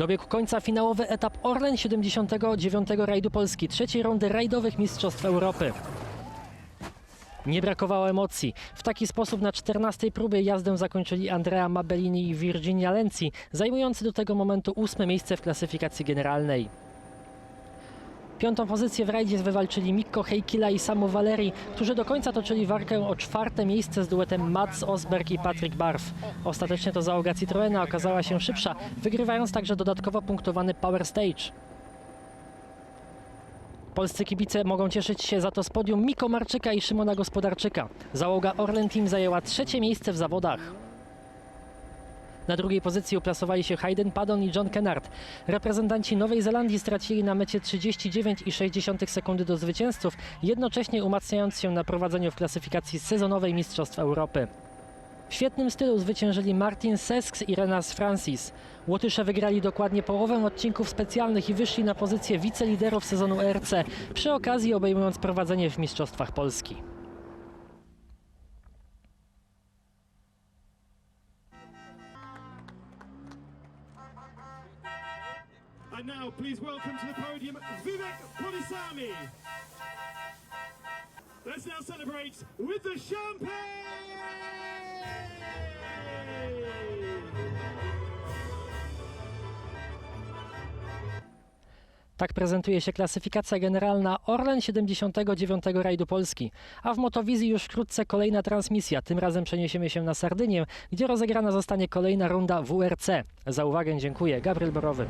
Dobiegł końca finałowy etap Orlen 79. rajdu Polski, trzeciej rundy rajdowych Mistrzostw Europy. Nie brakowało emocji. W taki sposób na 14 próbie jazdę zakończyli Andrea Mabellini i Virginia Lenzi, zajmujący do tego momentu ósme miejsce w klasyfikacji generalnej. Piątą pozycję w rajdzie wywalczyli Mikko Heikila i Samu Valeri, którzy do końca toczyli walkę o czwarte miejsce z duetem Mats Osberg i Patrick Barf. Ostatecznie to załoga Citroena okazała się szybsza, wygrywając także dodatkowo punktowany Power Stage. Polscy kibice mogą cieszyć się za to z podium Miko Marczyka i Szymona Gospodarczyka. Załoga Orlen Team zajęła trzecie miejsce w zawodach. Na drugiej pozycji uplasowali się Hayden Paddon i John Kennard. Reprezentanci Nowej Zelandii stracili na mecie 39,6 sekundy do zwycięzców, jednocześnie umacniając się na prowadzeniu w klasyfikacji sezonowej Mistrzostw Europy. W świetnym stylu zwyciężyli Martin Sesks i Renas Francis. Łotysze wygrali dokładnie połowę odcinków specjalnych i wyszli na pozycję wiceliderów sezonu ERC, przy okazji obejmując prowadzenie w Mistrzostwach Polski. And now, please welcome to the podium Vivek. Let's now celebrate with the champagne! Tak prezentuje się klasyfikacja generalna Orlen 79. rajdu Polski. A w Motowizji już wkrótce kolejna transmisja. Tym razem przeniesiemy się na Sardynię, gdzie rozegrana zostanie kolejna runda WRC. Za uwagę dziękuję. Gabriel Borowy.